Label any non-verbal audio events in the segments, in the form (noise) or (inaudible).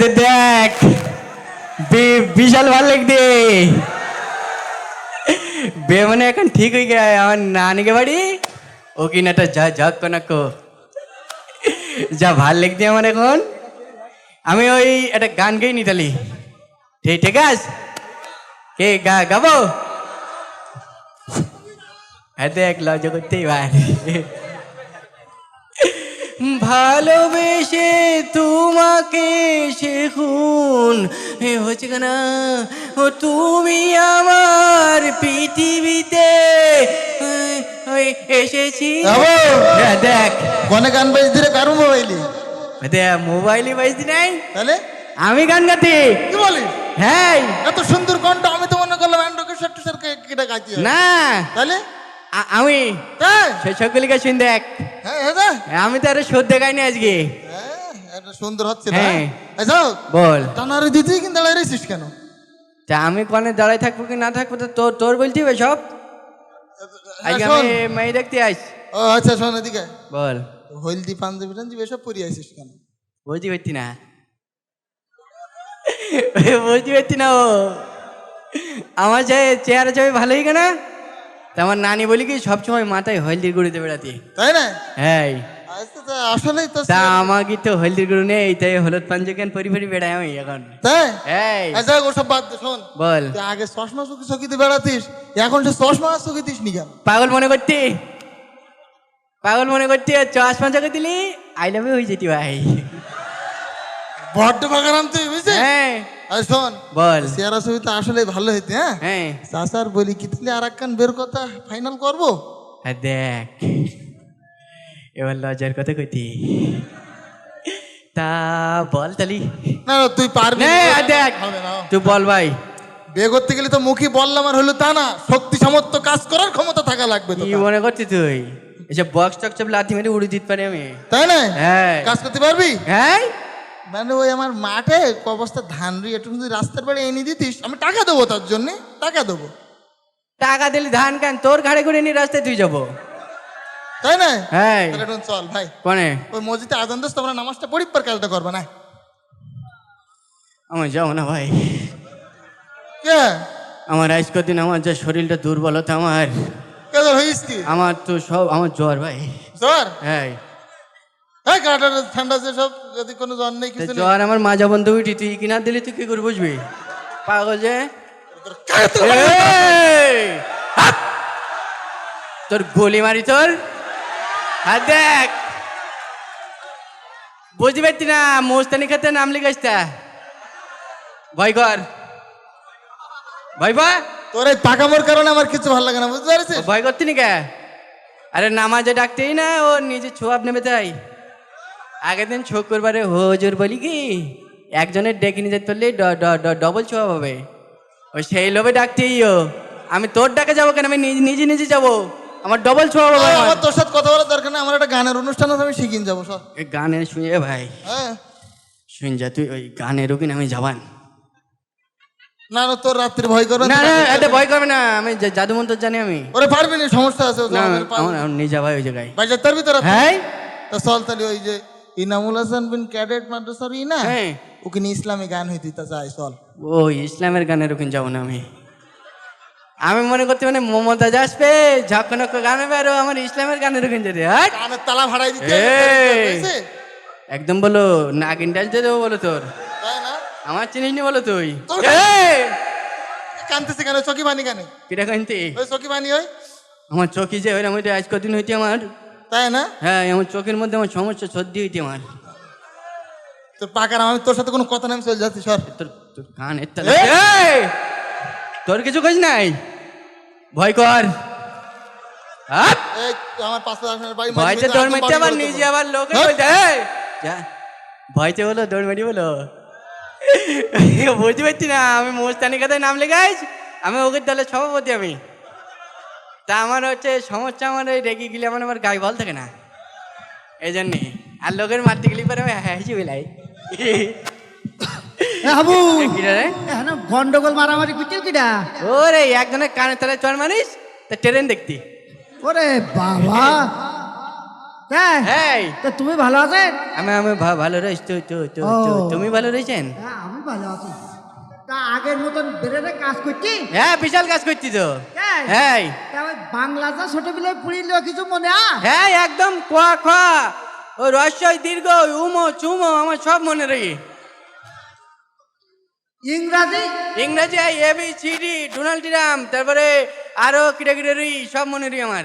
দে, দেখ। বিশাল ভালো লাগছে। বে মানে এখন ঠিক হয়ে গেছে আমার নানিকে বাড়ি। ও কিনাটা যা ঝক কনাকো যা ভালো লাগছে আমার এখন। আমি ওই একটা গান গেই নি তালি ঠিক ঠিক আছে? কে গা, গাবো? হ্যাঁ দেখ, লজ্জা করতেই পারি। ভালোবেসে তোমাকে শেখুন। এ হচ্ছে কেনা ও তুমি আমার পৃথিবীতে এসেছি। দেখ। কনে গান বাজ দিলে কারও মোবাইলে? দেখ মোবাইলে বাজতি নাই? তাহলে? আমি গান গাতি। কি বলিস? হ্যাঁ এত সুন্দর কণ্ঠ আমি তো মনে করলাম অ্যান্ড্রয়েড সেট সেট কেটে গাইছি না। তাহলে? আমি। তাই? সেই সবগুলিকে শুন দেখ। দা। আমি তো আরও সদ্য গাইনি আজকে। হ্যাঁ, সুন্দর হচ্ছে হ্যাঁ। বল। টানারে দিতেই কিন্তু দাঁড়ায় রয়েছিস কেন? তা আমি কনে দাঁড়াই থাকব কি না থাকব তো তোর তোর বলতে হবে সব? আজকে আমি মেয়ে দেখতে আইস। ও আচ্ছা শোন এদিকে। বল। হলদি পাঞ্জাবি টাঞ্জাবি এসব পরি আইছিস কেন? বুঝতে পারছি না। বুঝতে পারছি না ও। আমার যে চেহারা ছবি ভালোই কেনা? আমার নানি বলি কি সবসময় মাথায় হলদির গুঁড়িতে বেড়াতে। তাই না? হ্যাঁ। আসলেই তো তা আমাকে তো হলদির গুঁড়ো নেই তাই হলুদ পাঞ্জকেন পরি পরি বেড়াই আমি এখন। তাই? এই আচ্ছা ওসব বাদ দে শোন। বল। তুই আগে চশমা বেড়াতিস এখন সে চশমা নি কেন? পাগল মনে করতে? পাগল মনে করতে চশমা চোখে দিলি আই লাভ ইউ হয়ে যেতি ভাই। বড্ড বাগারাম তুই বুঝছিস? হ্যাঁ। শোন বল। চেহারা ছবি তো আসলে ভালো হইতে হ্যাঁ? হ্যাঁ। চাচার বলি কি তাহলে আর একখান বের কথা? ফাইনাল করব? হ্যাঁ দেখ। এবার লজ্জার কথা কইতি। তা বল তালি। না না, তুই পারবি নে, না। দেখ। হবে না তুই বল ভাই। বিয়ে করতে গেলে তো মুখী বললাম আর হলো তা না। শক্তি সামর্থ্য কাজ করার ক্ষমতা থাকা লাগবে তো কি মনে করছিস তুই? এসব বক্স টক সব লাথি মেরে উড়ে দিতে পারি আমি। তাই না? হ্যাঁ। কাজ করতে পারবি? হ্যাঁ। মানে ওই আমার মাঠে অবস্থা ধান রুই একটু যদি রাস্তার বাড়ি এনে দিতিস আমি টাকা দেবো তার জন্য টাকা দেবো। টাকা দিলি ধান কেন? তোর ঘাড়ে করে নিয়ে রাস্তায় তুই যাব। তাই না? হ্যাঁ। তাহলে চল ভাই। কোনে? ওই মসজিদে আদান দোস্ত তোমরা নামাজটা পরিবার কাজটা করবে না? আমার যাও না ভাই। কে? আমার আজ কদিন আমার যা শরীরটা দুর্বলতা আমার। কে তোর হইস কি? আমার তো সব আমার জ্বর ভাই। জ্বর? হ্যাঁ। গাটা ঠান্ডা যে সব যদি কোনো জ্বর নেই তো কিছু নেই। জ্বর আমার মাজা বন্ধ উঠি তুই কিনা দিলি তুই কি করে বুঝবি? পাগল যে? তোর গলি মারি তোর? হাত দেখ! বুঝতে পারছি না মোস্তানি খেতে নাম লিখাইছটা ভয় কর। ভয় ভয় তোর এই পাকামোর কারণে আমার কিছু ভালো লাগে না বুঝতে পারছিস? ভয় করতি নি কে আরে নামাজে ডাকতেই না ও নিজে ছোয়াব নেবে তাই। আগের দিন শুক্রবারে হজুর বলি কি একজনের ডেকে নিয়ে যেতে পারলে ডবল ছোয়াব হবে। ওই সেই লোভে ডাকতেই ও আমি তোর ডাকে যাব কেন? আমি নিজে নিজে নিজে যাব। আমার ডবল ছোয়াব হবে আমার। তোর সাথে কথা বলার দরকার নেই। আমার একটা গানের অনুষ্ঠান আছে আমি শিখিন যাব সব এই গানে শুনে ভাই। হ্যাঁ। শুন যা তুই ওই গানের রুকিন আমি যাবান না না তোর রাত্রি ভয় করবে না। না এতে ভয় করবে না। আমি জাদু মন্ত্র জানি আমি। ওরে পারবি না? সমস্যা আছে না আমার নিয়ে যাবাই ওই জায়গায়। ভাই যেতে পারবি তোরা হ্যাঁ? তা চল তাহলে ওই যে ইনামুল হাসান বিন ক্যাডেট মাদ্রাসার ই না? হ্যাঁ। ওকে ইসলামী গান হইতে তা চাই চল। ও ইসলামের গানের ওখানে যাব না আমি। আমি মনে করতে মানে মমতাজ আসবে ঝকনক গান হবে আমার ইসলামের গানের ওখানে যেতে হাট! কানের তালা ভাড়াই দিতে একদম বলো নাগিন ডাল দিয়ে দেবো বলো তোর। আমার চিনিস নি বলো তুই? কানতেছে কেন? চকি বানি কেন কিটা কানতি? ওই চকি বানি ওই? আমার চকি যে ওইরকম হইতে আজ কদিন হইতে আমার। তাই না? হ্যাঁ আমার চোখের মধ্যে আমার সমস্যা সর্দি হইতে আমার তোর পাকার আমি তোর সাথে কোনো কথা নাম চলে যাচ্ছি সর। তোর তোর কান! তোর কিছু কাজ নাই? ভয় কর! আমার পাঁচশো আসনের বাড়ি ভয়তে দৌড় মারতে আবার নিজে আবার লোকে? যা ভয়তে বলো দৌড় মারি বলো। (laughs) বুঝতে পারছি না আমি মোস্তানি কথায় নাম লেখাইছ আমি ওকে দলের সভাপতি আমি। তা আমার হচ্ছে সমস্যা আমার ওই রেগে গেলে আমার আমার গায়ে বল থাকে না। এই জন্যে আর লোকের মারতে গেলে পরে আমি হাসি বেলাই। হাবু! রে? এখন গন্ডগোল মারামারি কুচিল কিডা? ওরে একজনের কানে তলায় চড় মারিস তা ট্রেন দেখতি। ওরে বাবা! হ্যাঁ তুমি ভালো আছেন আমি আমি ভালো রয়েছি। তুমি ভালো রয়েছেন হ্যাঁ আমি ভালো আছি। তা আগের মতন বেরোনে কাজ করছি হ্যাঁ বিশাল কাজ করছি তো। হ্যাঁ। তা ওই বাংলাটা ছোটবেলায় পড়িল কিছু মনে হ্যাঁ একদম কোয়া কোয়া ও রহস্যই দীর্ঘ উমো চুমো আমার সব মনে রই ইংরাজি? ইংরেজি A B C D Donald Trump তারপরে আরও কিটা কিটা রই সব মনে রই আমার।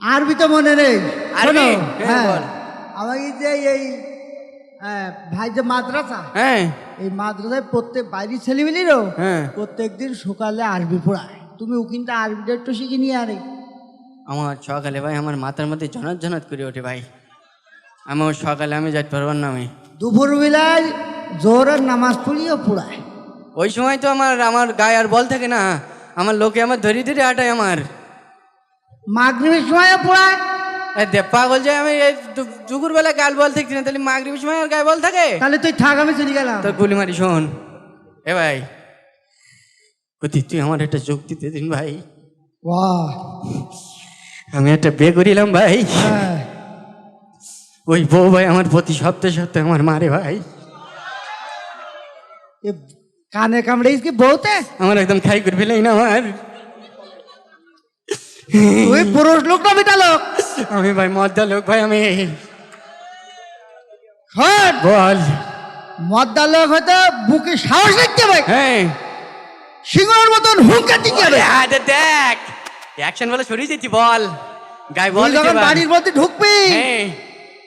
আরবি তো মনে নেই। আরবি? হ্যাঁ, হ্যাঁ। আমাকে যে এই ভাই যে মাদ্রাসা হ্যাঁ। এই মাদ্রাসায় প্রত্যেক বাইরের ছেলেমেলিরও হ্যাঁ। প্রত্যেক দিন সকালে আরবি পড়ায়। তুমি ওখানটা আরবিটা একটু শিখে নিয়ে আরে। আমার সকালে ভাই আমার মাথার মধ্যে জনত জনত করে ওঠে ভাই। আমি ওই সকালে আমি যাইতে পারব না আমি। দুপুর বেলায় জোহরের নামাজ পড়িও পড়ায়। ওই সময় তো আমার আমার গায়ে আর বল থাকে না। আমার লোকে আমার ধরি ধরে আটায় আমার। মাগরিবের সময়ও পড়ায় দে পাগল যে আমি এই দুপুর বেলা গাল বল থাকছি না তাহলে মাগরিবের সময় আর গায়ে বল থাকে? তাহলে তুই থাক আমি চলে গেলাম। তোর গুলি মারি শোন। এ ভাই অতি তুই আমার একটা যোগ দিতে দিন ভাই। বাহ। আমি একটা বিয়ে করিলাম ভাই। হ্যাঁ। ওই বউ ভাই আমার প্রতি সপ্তাহে সপ্তাহে আমার মারে ভাই। এ কানে কামড়ে বউতে? আমার একদম খাই করে ফেলেই না আমার। তুই পুরুষ লোক না বেটা লোক? আমি ভাই মদ্দা লোক ভাই আমি হট বল। মদ্দা লোক হয়তো বুকে সাহস দেখতে হবে হ্যাঁ। সিংহর মতন হুঙ্কার দিতে হবে আরে আরে দেখ অ্যাকশন বলে সরিয়ে দিচ্ছি বল। গায়ে বল যখন বাড়ির মধ্যে ঢুকবি হ্যাঁ।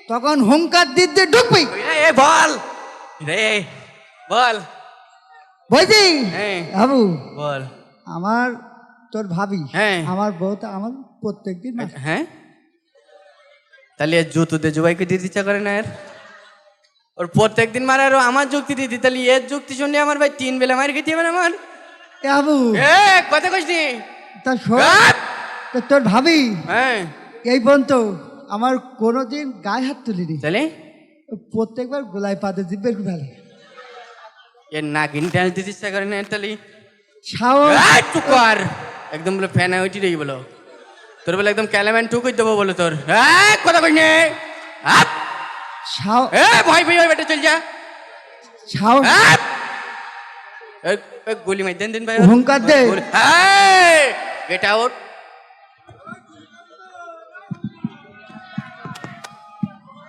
তখন হুঙ্কার দিতে ঢুকবি। এ বল। রে বল। বুঝলি হ্যাঁ। বাবু বল। আমার তোর ভাবি হ্যাঁ। আমার বউ তো আমার প্রত্যেকদিন হ্যাঁ? তাহলে জুতোতে জুবাইকে দিতে ইচ্ছা করে না এর? ওর প্রত্যেক দিন মারে আর আমার যুক্তি দিতি। তাহলে এর যুক্তি শুনলে আমার ভাই তিন বেলা মার খেতে হবে আমার? বাবু এ কথা কইস নি। তা শোন তোর ভাবি হ্যাঁ। এই পর্যন্ত আমার কোনোদিন গায়ে হাত তুলিনি। তাহলে? প্রত্যেকবার গোলায় পাতে জিব্বের ফেলে। এর নাগিন ডান্স দিতে ইচ্ছা করে না এর তাহলে? সাহস। টুকার একদম বলে ফ্যান উঠি রে বলো। তোর বলে একদম ক্যালাম্যান করে দেবো বলো তোর? হ্যাঁ কথা কই নে? ভয় ভয় বেটা চল যা। গুলি মাই দেন দিন ভাই। হুঙ্কার দে। বেটা আউট।